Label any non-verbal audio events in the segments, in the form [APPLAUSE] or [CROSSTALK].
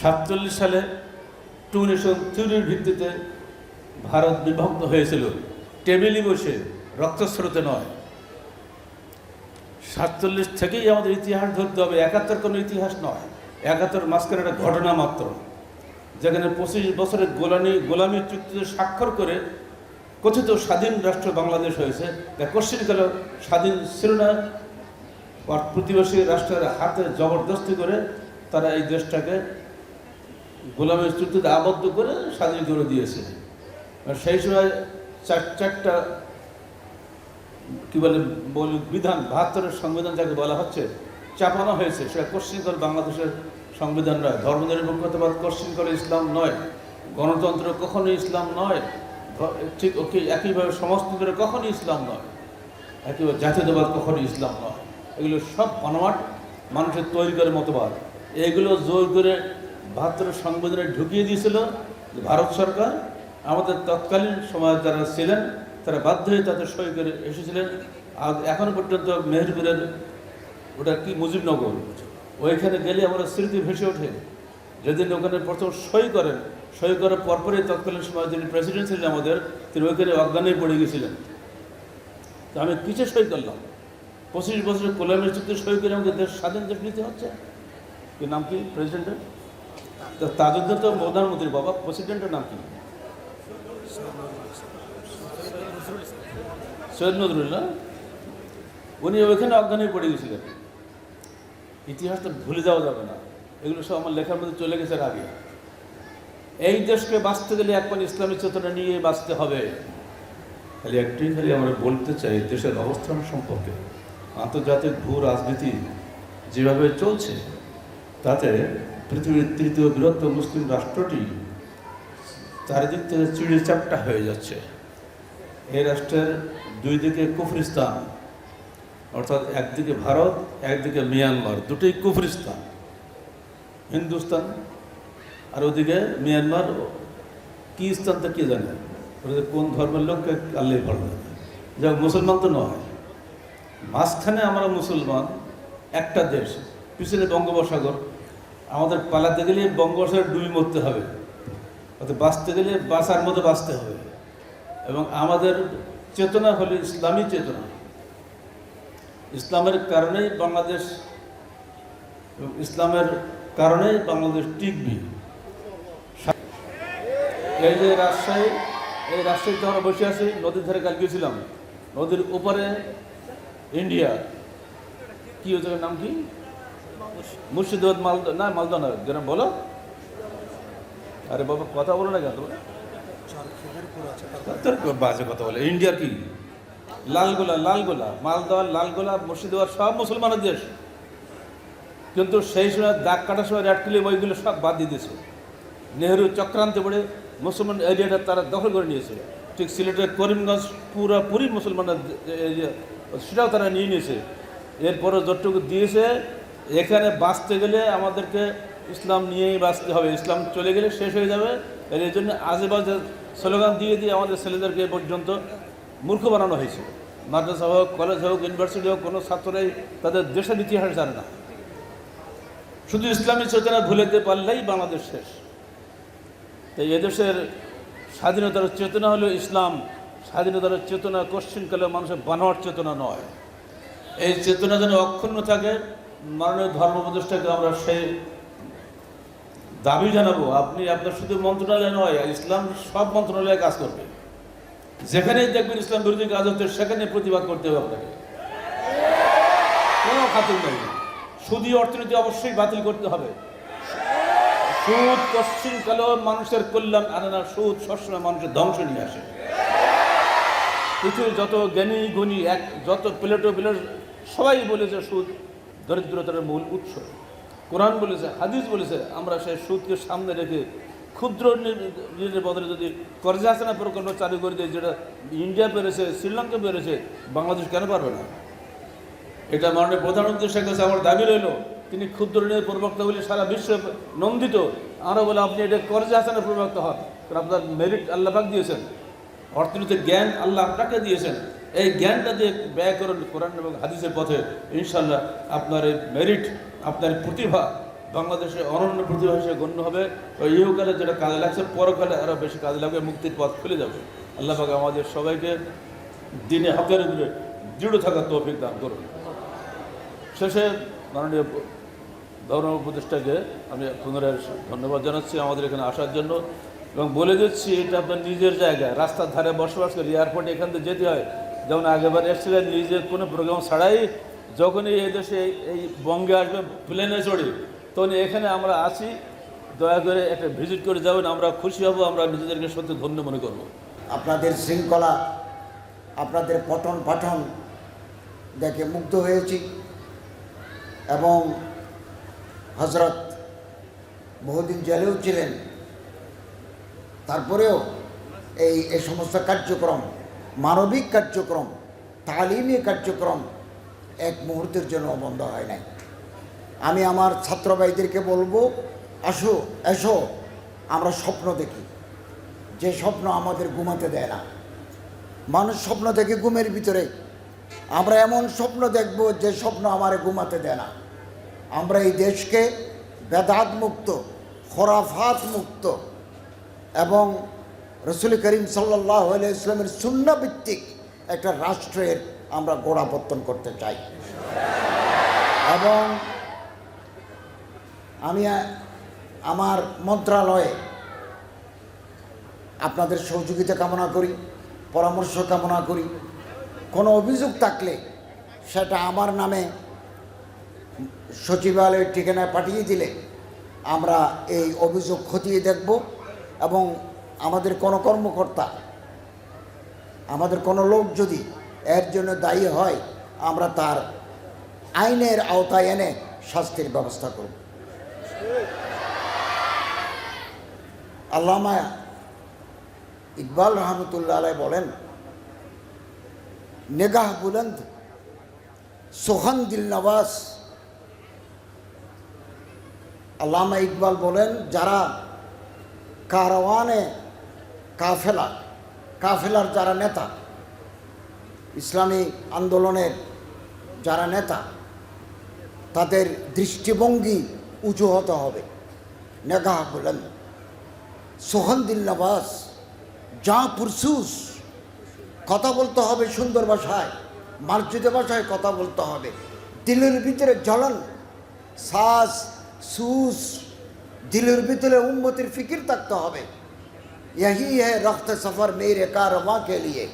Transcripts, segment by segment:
সাতচল্লিশ সালে two nation থিওরির ভিত্তিতে ভারত বিভক্ত হয়েছিল। টেবিলে বসে রক্তস্রোতে নয়। সাতচল্লিশ থেকেই আমাদের ইতিহাস ধরতে হবে। একাত্তর কোনো ইতিহাস নয়। একাত্তর মাঝখানে একটা ঘটনা মাত্র। যেখানে পঁচিশ বছরের গোলামি গোলামী চুক্তিতে স্বাক্ষর করে কথিত স্বাধীন রাষ্ট্র বাংলাদেশ হয়েছে। তা কোশ্চিনকালে স্বাধীন ছিল না প্রতিবেশী রাষ্ট্রের হাতে জবরদস্তি করে তারা এই দেশটাকে গোলামের চুক্তিতে আবদ্ধ করে স্বাধীন করে দিয়েছে। সেই সময় চার চারটা, কি বলে বিধান, বাহাত্তরের সংবিধান যাকে বলা হচ্ছে, চাপানো হয়েছে। সেটা কোশ্চিন করে বাংলাদেশের সংবিধান নয়। ধর্মনিরপেক্ষতাবাদ কোশ্চিন করে ইসলাম নয়। গণতন্ত্র কখনোই ইসলাম নয়। ঠিক ওকে একইভাবে সমাজতন্ত্র কখনোই ইসলাম নয়। একইভাবে জাতীয়তাবাদ কখনোই ইসলাম নয়। এগুলো সব বানোয়াট মানুষের তৈরি করে মতবাদ। এগুলো জোর করে বাহাত্তরের সংবিধানে ঢুকিয়ে দিয়েছিল ভারত সরকার আমাদের তৎকালীন সময় যারা ছিলেন, তারা বাধ্য হয়ে তাদের সই করে এসেছিলেন। আর এখনও পর্যন্ত মেহেরপুরের ওটা কি মুজিবনগর? ওইখানে গেলে আমরা স্মৃতি ভেসে ওঠে। যেদিন ওখানে প্রথম সই করেন, সই করার পরপরই তৎকালীন সময় যিনি প্রেসিডেন্ট ছিলেন আমাদের, তিনি ওইখানে অজ্ঞানেই পড়ে গেছিলেন। তো আমি কিসে সই করলাম? পঁচিশ বছরের কোলামের চুক্তি সই করে আমাদের দেশ, স্বাধীন দেশ নিতে হচ্ছে? কি নাম কি প্রেসিডেন্টের তো তাজুদ্দিন তো প্রধানমন্ত্রীর বাবা। প্রেসিডেন্টের নাম কি? সৈয়দ নজরুল্লাহ উনি ওইখানে অজ্ঞান পড়ে গেছিলেন। ইতিহাসটা ভুলে যাওয়া যাবে না। এগুলো সব আমার লেখার মধ্যে চলে গেছে আগে। এই দেশকে বাঁচতে গেলে একবার ইসলামী চেতনা নিয়ে বাঁচতে হবে। খালি একটাই খালি আমরা বলতে চাই, দেশের অবস্থান সম্পর্কে আন্তর্জাতিক ভূ রাজনীতি যেভাবে চলছে, তাতে পৃথিবীর তৃতীয় বৃহত্তম মুসলিম রাষ্ট্রটি চারিদিক থেকে চিড়ে চাপটা হয়ে যাচ্ছে। এই রাষ্ট্রের দুই দিকে কুফরিস্তান, অর্থাৎ একদিকে ভারত, একদিকে মিয়ানমার, দুটোই কুফরিস্তান। হিন্দুস্তান আর ওদিকে মিয়ানমার, কি স্থানটা কে জানে? কোন ধর্মের লোককে আল্লাহ ভালো যাক, মুসলমান তো নয়। মাঝখানে আমরা মুসলমান, একটা দেশ, পিছনে বঙ্গোপসাগর। আমাদের পালাতে গেলে বঙ্গোপসাগর ডুবি মরতে হবে। অর্থাৎ বাঁচতে গেলে বাঁচার মতো বাঁচতে হবে। এবং আমাদের চেতনা হলো ইসলামী চেতনা। ইসলামের কারণেই বাংলাদেশ ইসলামের কারণেই বাংলাদেশ টিকবি। এই যে রাজশাহী, এই রাজশাহীতে আমরা বসে আছি, নদীর ধারে কাল গিয়েছিলাম, নদীর উপরে ইন্ডিয়া। কি জায়গার নাম কি? মুর্শিদাবাদ না মালদা না বলো। আরে বাবা, কথা বলো না কেন বাজে কথা বলে। কি? লালগোলা লালগোলা। মালদা লালগোলা মুর্শিদাবাদ সব মুসলমানের দেশ। কিন্তু সেই সময় দাগ কাটার সময় রেড ক্লিপ ওইগুলো সব বাদ দিয়ে দিয়েছে। নেহরু চক্রান্তে পড়ে মুসলমান এরিয়াটা তারা দখল করে নিয়েছে। ঠিক সিলেটের করিমগঞ্জ পুরোপুরি মুসলমানের এরিয়া, সেটাও তারা নিয়ে নিয়েছে। এরপরে যতটুকু দিয়েছে এখানে বাঁচতে গেলে আমাদেরকে ইসলাম নিয়েই বাঁচতে হবে। ইসলাম চলে গেলে শেষ হয়ে যাবে। এর জন্য আজে বাজে স্লোগান দিয়ে দিয়ে আমাদের ছেলেদেরকে পর্যন্ত মূর্খ বানানো হয়েছে। মাদ্রাসা হোক, কলেজ হোক, ইউনিভার্সিটি হোক, কোনো ছাত্ররাই তাদের দেশের ইতিহাস জানে না। শুধু ইসলামী চেতনা ভুলে যেতে পারলেই বাংলাদেশ শেষ। তাই এদেশের স্বাধীনতার চেতনা হলো ইসলাম। স্বাধীনতার চেতনা কোশ্চিনকালে মানুষের বানোয়ার চেতনা নয়। এই চেতনা যেন অক্ষুণ্ণ থাকে মাননীয় ধর্ম উপদেষ্টাকে আমরা সেই দাবি জানাব। আপনি, আপনার শুধু মন্ত্রণালয় নয়, ইসলাম সব মন্ত্রণালয়ে কাজ করবে। যেখানেই দেখবেন ইসলাম বিরোধী কাজ হচ্ছে সেখানে প্রতিবাদ করতে হবে আপনাকে। কোনো খাতির নেই। সুদী অর্থনীতি অবশ্যই বাতিল করতে হবে। সুদ পশ্চিমকালেও মানুষের কল্যাণ আনে না সুদ, সবসময় মানুষের ধ্বংস নিয়ে আসে। পৃথিবীর যত জ্ঞানী, গুণী, এক, যত প্লেটো, প্লেট, সবাই বলেছে সুদ। দরিদ্রতার মূল উৎস। কোরআন বলেছে, হাদিস বলেছে, আমরা সেই সুদকে সামনে রেখে ক্ষুদ্র ঋণ- ঋণের বদলে যদি কর্জাসনা প্রকল্প চালু করে দিই যেটা ইন্ডিয়া পেরেছে, শ্রীলঙ্কা পেরেছে, বাংলাদেশ কেন পারবে না? এটা মাননীয় প্রধানমন্ত্রীর শেখ হাসিনা আমার দাবি রইল, তিনি ক্ষুদ্র ঋণের প্রবক্তা বলে সারা বিশ্বে নন্দিত। আমরা বলে, আপনি এটা কর্জে হাসানের প্রবক্তা হন। আপনার মেরিট আল্লাহাক দিয়েছেন। অর্থনীতির জ্ঞান আল্লাহ আপনাকে দিয়েছেন। এই জ্ঞানটা দিয়ে ব্যয় করুন কোরআন এবং হাদিসের পথে। ইনশাল্লাহ আপনার এই মেরিট আপনার প্রতিভা বাংলাদেশে অনন্য প্রতিভা হিসেবে গণ্য হবে। ইহকালে যেটা কাজে লাগছে, পরকালে আরও বেশি কাজে লাগবে, মুক্তির পথ খুলে যাবে। আল্লাহ পাক আমাদের সবাইকে দিনে হকের উপরে দৃঢ় থাকার তৌফিক দান করুন। শেষে মাননীয় ধর্ম উপদেষ্টাকে আমি পুনরায় ধন্যবাদ জানাচ্ছি আমাদের এখানে আসার জন্য। এবং বলে দিচ্ছি, এটা আপনার নিজের জায়গা। রাস্তার ধারে বসবাস করি, এয়ারপোর্টে এখান থেকে যেতে হয়। যেমন আগেবার এসেছিলেন, নিজের কোনো প্রোগ্রাম ছাড়াই যখনই এই দেশে এই- বঙ্গে আসবে প্লেনে চড়ি তখন এখানে আমরা আছি। দয়া করে একটা ভিজিট করে যাবেন, আমরা খুশি হব, আমরা নিজেদেরকে সত্যি ধন্য মনে করব। আপনাদের শৃঙ্খলা, আপনাদের পঠন পাঠন দেখে মুগ্ধ হয়েছি এবং হজরত বহুদিন জেলেও ছিলেন। তারপরেও এই এই সমস্ত কার্যক্রম, মানবিক কার্যক্রম, তালিমি কার্যক্রম এক মুহূর্তের জন্য বন্ধ হয় নাই। আমি আমার ছাত্র ভাইদেরকে বলব, আসো, এসো, আমরা স্বপ্ন দেখি। যে স্বপ্ন আমাদের ঘুমাতে দেয় না। মানুষ স্বপ্ন দেখে ঘুমের ভিতরে। আমরা এমন স্বপ্ন দেখব যে স্বপ্ন আমার ঘুমাতে দেয় না। আমরা এই দেশকে বেদাত মুক্ত খোরাফাত মুক্ত এবং রসুল করিম সাল্লাহ ইসলামের শূন্যভিত্তিক একটা রাষ্ট্রের আমরা গোড়াপত্তন করতে চাই। এবং আমি, আমার মন্ত্রণালয়ে আপনাদের সহযোগিতা কামনা করি, পরামর্শ কামনা করি। কোনো অভিযোগ থাকলে সেটা আমার নামে সচিবালয়ের ঠিকানায় পাঠিয়ে দিলে আমরা এই অভিযোগ খতিয়ে দেখব। এবং আমাদের কোনো কর্মকর্তা, আমাদের কোনো লোক যদি এর জন্য দায়ী হয়, আমরা তার আইনের আওতায় এনে শাস্তির ব্যবস্থা করব। আল্লামা ইকবাল রহমতুল্লাহ আলাই বলেন, নেগাহ বুলন্দ সোহান দিল নওয়াজ। আল্লামা ইকবাল বলেন, যারা কারওয়ানে কাফেলা, কাফেলার যারা নেতা, ইসলামী আন্দোলনের যারা নেতা, তাদের দৃষ্টিভঙ্গি উঁচু হতে হবে। নেগাহ বুলন্দ সোহান দিল নওয়াজ যা পুরসুস, কথা বলতে হবে সুন্দর ভাষায় মার্জিত ভাষায় কথা বলতে হবে। দিলের ভিতরে জ্বলন শ্বাস সুস দিলের ভিতরে উন্মতির ফিকির থাকতে হবে यही है रख्त सफ़र मेरे कारवां के लिए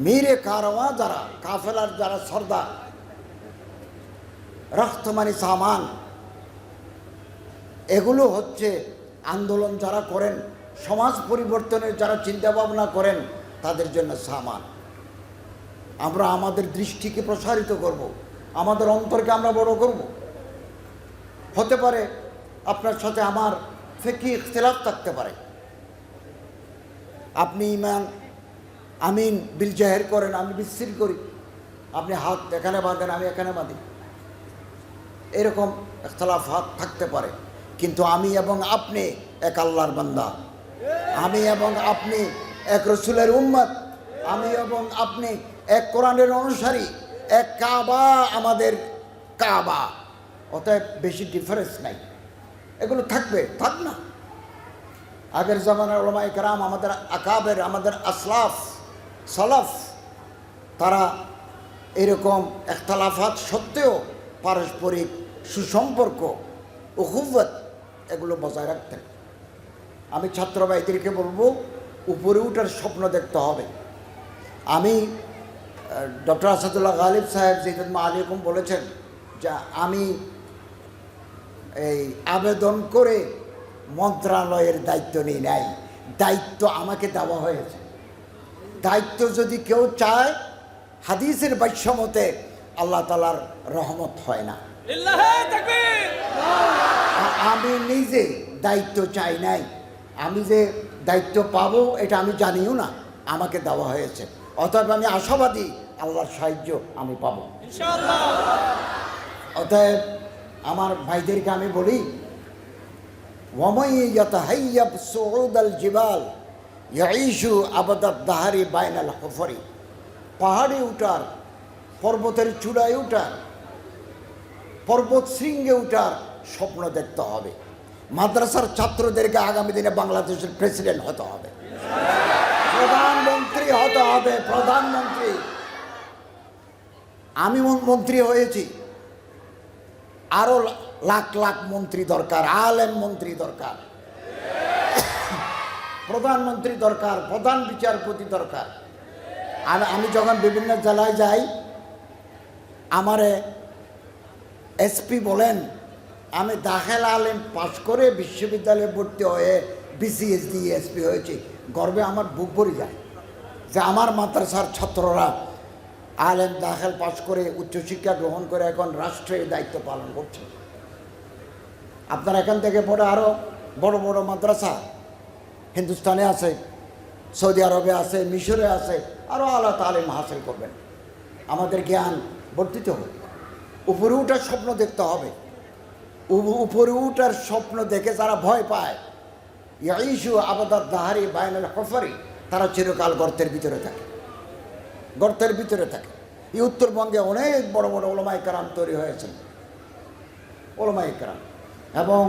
মেরে কারওয়া যারা কাফেলার যারা সর্দার রক্ত মানে সামান এগুলো হচ্ছে আন্দোলন যারা করেন সমাজ পরিবর্তনের যারা চিন্তা ভাবনা করেন তাদের জন্য সামান আমরা আমাদের দৃষ্টিকে প্রসারিত করব। আমাদের অন্তরকে আমরা বড় করব। হতে পারে আপনার সাথে আমার ফেকি ইখতলাফ থাকতে পারে। আপনি ইমান, আমিন, বিল জাহের করেন, আমি বিশ্রির করি। আপনি হাত এখানে বাঁধেন, আমি এখানে বাঁধি। এরকম ইখতলাফ হাত থাকতে পারে। কিন্তু আমি এবং আপনি এক আল্লাহর বান্দা। আমি এবং আপনি এক রসুলের উম্মত। আমি এবং আপনি এক কোরআনের অনুসারী। এক কাবা আমাদের কাবা। অতএব বেশি ডিফারেন্স নাই। এগুলো থাকবে, থাক না। আগের জামানার ওলামাই কারাম আমাদের আকাবের, আমাদের আসলাফ, সলাফ, তারা এরকম একতলাফাত সত্ত্বেও পারস্পরিক সুসম্পর্ক উহুবত এগুলো বজায় রাখতেন। আমি ছাত্র ভাইদেরকে বলব, উপরে উঠার স্বপ্ন দেখতে হবে। আমি ডক্টর আসাদুল্লাহ গালিব সাহেব জিদুল্মা আলিকুম বলেছেন যে আমি এই আবেদন করে মন্ত্রণালয়ের দায়িত্ব নিই নাই দায়িত্ব আমাকে দেওয়া হয়েছে। দায়িত্ব যদি কেউ চায় হাদিসের বাক্যমতে আল্লাহ তালার রহমত হয় না। আমি নিজে দায়িত্ব চাই নাই। আমি যে দায়িত্ব পাবো এটা আমি জানিও না। আমাকে দেওয়া হয়েছে। অতএব আমি আশাবাদী আল্লাহর সাহায্য আমি পাবো। অতএব আমার ভাইদেরকে আমি বলি জিবাল দাহারি পাহাড়ে উঠার, পর্বতের চূড়ায় উঠার, পর্বত শৃঙ্গে উঠার স্বপ্ন দেখতে হবে। মাদ্রাসার ছাত্রদেরকে আগামী দিনে বাংলাদেশের প্রেসিডেন্ট হতে হবে। প্রধানমন্ত্রী হতে হবে, প্রধানমন্ত্রী। আমি মন- মন্ত্রী হয়েছি। আরও লাখ লাখ মন্ত্রী দরকার, আলেম মন্ত্রী দরকার। [COUGHS] প্রধানমন্ত্রী দরকার, প্রধান বিচারপতি দরকার। আর আমি যখন বিভিন্ন জেলায় যাই, আমারে এসপি বলেন, আমি দাখেল আলেম পাশ করে বিশ্ববিদ্যালয়ে ভর্তি হয়ে বিসিএস দিয়ে এসপি হয়েছি। গর্বে আমার বুক ভরে যায় যে আমার মাদ্রাসার ছাত্ররা আলেম দাখেল পাশ করে উচ্চশিক্ষা গ্রহণ করে এখন রাষ্ট্রের দায়িত্ব পালন করছে। আপনার এখান থেকে পড়ে আরও বড় বড় মাদ্রাসা হিন্দুস্তানে আছে, সৌদি আরবে আছে, মিশরে আছে আরও আল্লাহ তালিম হাসিল করবেন। আমাদের জ্ঞান বর্ধিত হোক। উপরে উঠার স্বপ্ন দেখতে হবে। উপরে উঠার স্বপ্ন দেখে যারা ভয় পায় ইসু আবাদার দাহারি বায়নাল হফারি, তারা চিরকাল গর্তের ভিতরে থাকে। গর্তের ভিতরে থাকে। এই উত্তরবঙ্গে অনেক বড় বড় ওলমাই কারাম তৈরি হয়েছেন ওলমাই কারাম। এবং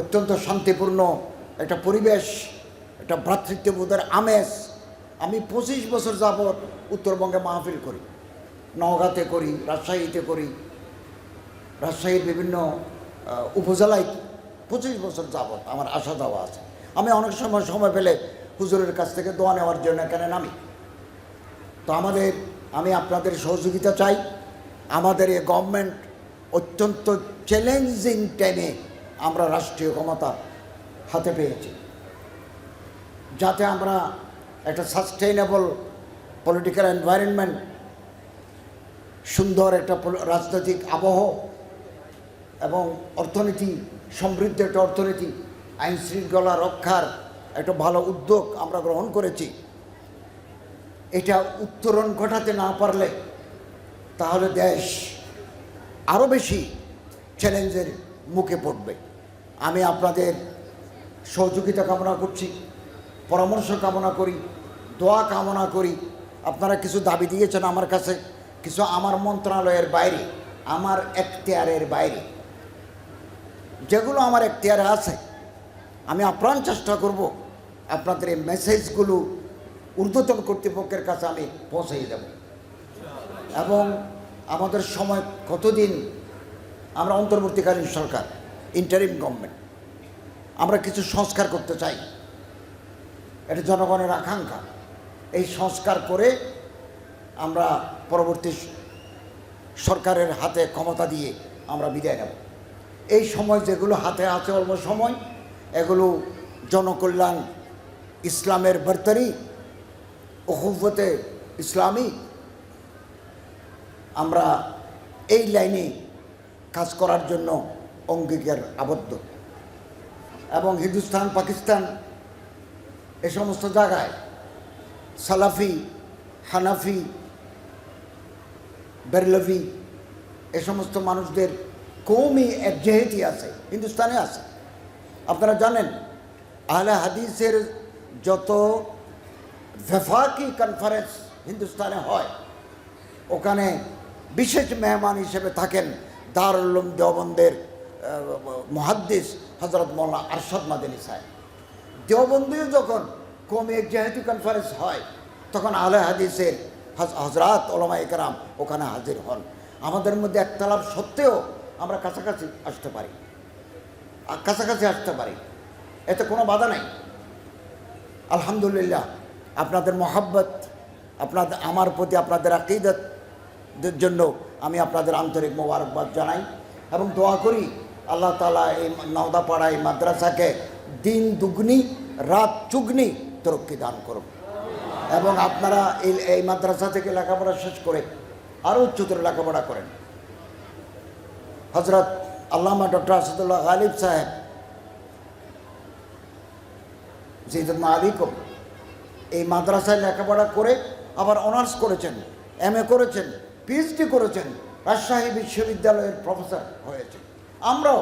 অত্যন্ত শান্তিপূর্ণ একটা পরিবেশ, একটা ভ্রাতৃত্ববোধের আমেজ আমি পঁচিশ বছর যাবৎ উত্তরবঙ্গে মাহফিল করি। নওগাঁতে করি, রাজশাহীতে করি। রাজশাহীর বিভিন্ন উপজেলায় পঁচিশ বছর যাবৎ আমার আশা দেওয়া আছে। আমি অনেক সময় সময় পেলে হুজুরের কাছ থেকে দোয়া নেওয়ার জন্য এখানে নামি। তো আমাদের, আমি আপনাদের সহযোগিতা চাই। আমাদের এই গভর্নমেন্ট অত্যন্ত চ্যালেঞ্জিং টাইমে আমরা রাষ্ট্রীয় ক্ষমতা হাতে পেয়েছি। যাতে আমরা একটা সাস্টেইনেবল পলিটিক্যাল এনভায়রনমেন্ট সুন্দর একটা রাজনৈতিক আবহ এবং অর্থনীতি, সমৃদ্ধ একটা অর্থনীতি আইন শৃঙ্খলা রক্ষার একটা ভালো উদ্যোগ আমরা গ্রহণ করেছি। এটা উত্তরণ ঘটাতে না পারলে তাহলে দেশ আরও বেশি চ্যালেঞ্জের মুখে পড়বে। আমি আপনাদের সহযোগিতা কামনা করছি, পরামর্শ কামনা করি, দোয়া কামনা করি। আপনারা কিছু দাবি দিয়েছেন আমার কাছে, কিছু আমার মন্ত্রণালয়ের বাইরে, আমার এখতিয়ারের বাইরে। যেগুলো আমার এখতিয়ারে আছে, আমি আপ্রাণ চেষ্টা করব আপনাদের এই মেসেজগুলো ঊর্ধ্বতন কর্তৃপক্ষের কাছে আমি পৌঁছে দেব। এবং আমাদের সময় কতদিন আমরা অন্তর্বর্তীকালীন সরকার ইন্টারিম গভর্নমেন্ট আমরা কিছু সংস্কার করতে চাই। এটা জনগণের আকাঙ্ক্ষা। এই সংস্কার করে আমরা পরবর্তী সরকারের হাতে ক্ষমতা দিয়ে আমরা বিদায় নেব। এই সময় যেগুলো হাতে আছে অল্প সময়, এগুলো জনকল্যাণ, ইসলামের বর্তারি ওহুফতে ইসলামী। আমরা এই লাইনে কাজ করার জন্য অঙ্গীকার আবদ্ধ। এবং হিন্দুস্তান, পাকিস্তান এ সমস্ত জায়গায় সালাফি, হানাফি, বেরলভি এ সমস্ত মানুষদের কৌমি একজেহেতি আছে, হিন্দুস্তানে আছে। আপনারা জানেন, আহলে হাদিসের যত ভেফাকি কনফারেন্স হিন্দুস্তানে হয় ওখানে বিশেষ মেহমান হিসেবে থাকেন দারুল উলুম দেওবন্দের মহাদ্দিস হজরত মৌলানা আরশদ মাদিনী সাহেব দেওবন্দিও যখন কমি যেহেতু কনফারেন্স হয় তখন আলে হাদিসের হজ- হজরত ওলামা একরাম ওখানে হাজির হন আমাদের মধ্যে একতলাপ সত্ত্বেও আমরা কাছাকাছি আসতে পারি। কাছাকাছি আসতে পারি। এতে কোনো বাধা নাই। আলহামদুলিল্লাহ আপনাদের মহাব্বত, আপনাদের, আমার প্রতি আপনাদের আকিদতের জন্য আমি আপনাদের আন্তরিক মোবারকবাদ জানাই এবং দোয়া করি আল্লাহ তালা এই নওদাপাড়া এই মাদ্রাসাকে দিন দুগ্নি, রাত চুগনি তরক্কি দান করুন এবং আপনারা এই এই মাদ্রাসা থেকে লেখাপড়া শেষ করে আরও উচ্চতর লেখাপড়া করেন। হজরত আল্লামা ডক্টর আসাদুল্লাহ গালিব সাহেব, জিদুল আলিকুম এই মাদ্রাসায় লেখাপড়া করে আবার অনার্স করেছেন এম করেছেন পিএইচডি করেছেন, রাজশাহী বিশ্ববিদ্যালয়ের প্রফেসর হয়েছে আমরাও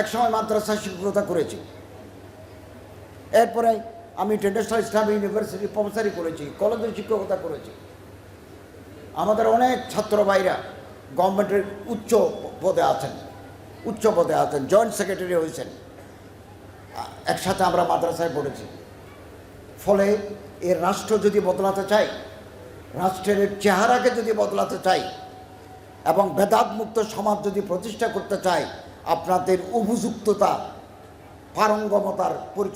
একসময় মাদ্রাসা শিক্ষকতা করেছি। এরপরে আমি ইন্টারন্যাশনাল ইসলাম ইউনিভার্সিটি প্রফেসরই করেছি, কলেজের শিক্ষকতা করেছি। আমাদের অনেক ছাত্র ভাইরা গভর্নমেন্টের উচ্চ পদে আছেন, উচ্চ পদে আছেন, জয়েন্ট সেক্রেটারি হয়েছেন। একসাথে আমরা মাদ্রাসায় পড়েছি। ফলে এর রাষ্ট্র যদি বদলাতে চাই রাষ্ট্রের চেহারাকে যদি বদলাতে চাই এবং মুক্ত সমাজ যদি প্রতিষ্ঠা করতে চাই আপনাদের উপযুক্ততা পারঙ্গমতার পরিচয়